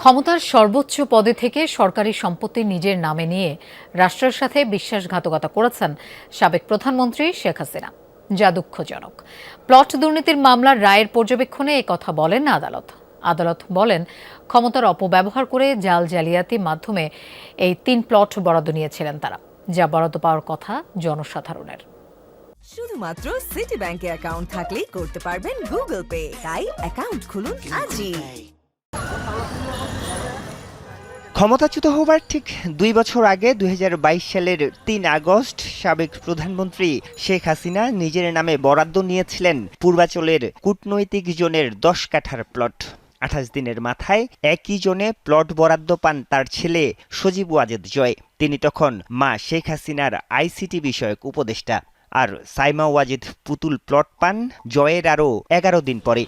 ক্ষমতার সর্বোচ্চ পদে থেকে সরকারি সম্পত্তি নিজের নামে নিয়ে রাষ্ট্রের সাথে বিশ্বাসঘাতকতা করেছেন সাবেক প্রধানমন্ত্রী শেখ হাসিনা। যা দুঃখজনক। প্লট দুর্নীতির মামলার রায়ের পর্যবেক্ষণে এ কথা বলেন আদালত। আদালত বলেন ক্ষমতার অপব্যবহার করে জাল জালিয়াতি মাধ্যমে এই তিন প্লট বরাদ্দ নিয়েছিলেন তারা যা বরাদ্দ পাওয়ার কথা জনসাধারণের। শুধুমাত্র সিটি ব্যাংকে অ্যাকাউন্ট থাকলেই করতে পারবেন গুগল পে তাই অ্যাকাউন্ট খুলুন আজই। ক্ষমতাচ্যুত হবার ঠিক দুই বছর আগে দু হাজার বাইশ সালের তিন আগস্ট সাবেক প্রধানমন্ত্রী শেখ হাসিনা নিজের নামে বরাদ্দ নিয়েছিলেন পূর্বাচলের কূটনৈতিক জোনের দশ কাঠার প্লট। আঠাশ দিনের মাথায় একই জোনে প্লট বরাদ্দ পান তার ছেলে সজীব ওয়াজেদ জয়। তিনি তখন মা শেখ হাসিনার আইসিটি বিষয়ক উপদেষ্টা। আর সাইমা ওয়াজেদ পুতুল প্লট পান জয়ের আরও এগারো দিন পরে।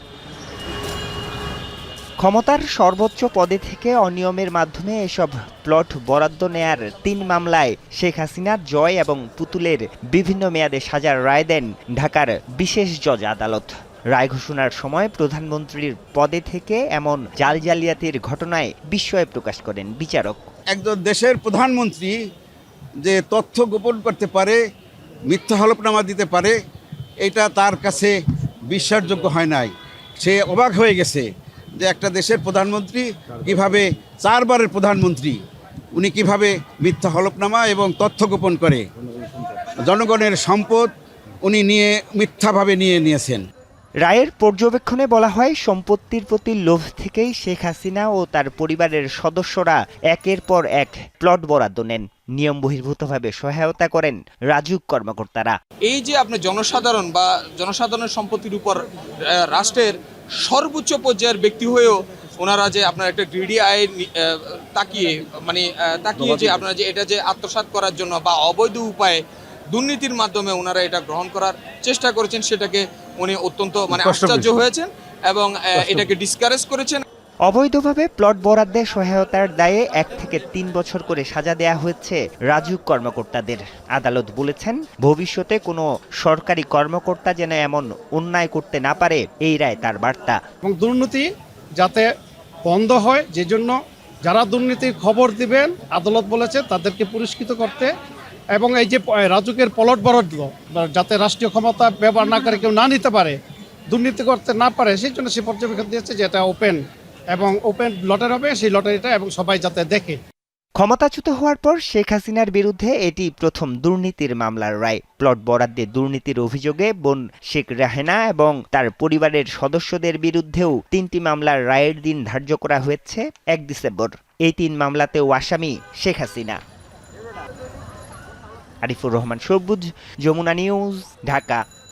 ক্ষমতার সর্বোচ্চ পদে থেকে অনিয়মের মাধ্যমে এসব প্লট বরাদ্দ নেয়ার তিন মামলায় শেখ হাসিনা জয় এবং পুতুলের বিভিন্ন মেয়াদে সাজার রায় দেন ঢাকার বিশেষ জজ আদালত। রায় ঘোষণার সময় প্রধানমন্ত্রীর পদে থেকে এমন জাল জালিয়াতির ঘটনায় বিস্ময় প্রকাশ করেন বিচারক। একজন দেশের প্রধানমন্ত্রী যে তথ্য গোপন করতে পারে, মিথ্যা হলফনামা দিতে পারে, এটা তার কাছে বিশ্বাসযোগ্য হয় নাই। সে অবাক হয়ে গেছে যে একটা দেশের প্রধানমন্ত্রী কীভাবে চারবারের প্রধানমন্ত্রী উনি কীভাবে মিথ্যা হলফনামা এবং তথ্য গোপন করে জনগণের সম্পদ উনি নিয়ে মিথ্যাভাবে নিয়ে নিয়েছেন। রায়ের পর্যবেক্ষণে বলা হয় সম্পত্তির প্রতি লোভ থেকেই শেখ হাসিনা ও তার পরিবারের সদস্যরা একের পর এক প্লট বরাদ্দ নেন। নিয়ম বহির্ভূতভাবে সহায়তা করেন রাজুক কর্মকর্তারা। এই যে আপনি জনসাধারণ বা জনসাধারণের সম্পত্তির উপর রাষ্ট্রের সর্বোচ্চ পর্যায়ের ব্যক্তি হয়েও ওনারা যে আপনার একটা গ্রিডি আয় তাকিয়ে মানে তাকিয়ে যে আপনারা যে এটা যে আত্মসাত করার জন্য বা অবৈধ উপায়ে দুর্নীতির মাধ্যমে ওনারা এটা গ্রহণ করার চেষ্টা করেছেন সেটাকে উনি অত্যন্ত মানে আশ্চর্য হয়েছেন এবং এটাকে ডিসকারেজ করেছেন। অবৈধভাবে প্লট বরাদ্দে সহায়তার দায়ে এক থেকে তিন বছর করে সাজা দেয়া হয়েছে রাজুক কর্মকর্তাদের। আদালত বলেছেন, ভবিষ্যতে কোনো সরকারি কর্মকর্তা যেন এমন অন্যায় করতে না পারে, এই রায় তার বার্তা। এবং দুর্নীতি যাতে বন্ধ হয় যে জন্য যারা দুর্নীতির খবর দিবেন, আদালত বলেছে তাদেরকে পুরস্কৃত করতে এবং এই যে রাজুকের পলট বরাদ্দ যাতে রাষ্ট্রীয় ক্ষমতা ব্যবহার না করে কেউ না নিতে পারে, দুর্নীতি করতে না পারে, সেই জন্য সে পর্যবেক্ষণ দিয়েছে যে এটা ওপেন এবং ওপেন লটারি হবে, সেই লটারিটা এবং সবাই যাতে দেখে। ক্ষমতাচ্যুত হওয়ার পর শেখ হাসিনার বিরুদ্ধে এটি প্রথম দুর্নীতির মামলার রায়। প্লট বরাদ্দে দুর্নীতির অভিযোগে বোন শেখ রাহেনা এবং তার পরিবারের সদস্যদের বিরুদ্ধেও তিনটি মামলার রায়ের দিন ধার্য করা হয়েছে এক ডিসেম্বর। এই তিন মামলাতেও আসামি শেখ হাসিনা। আরিফুর রহমান সবুজ, যমুনা নিউজ, ঢাকা।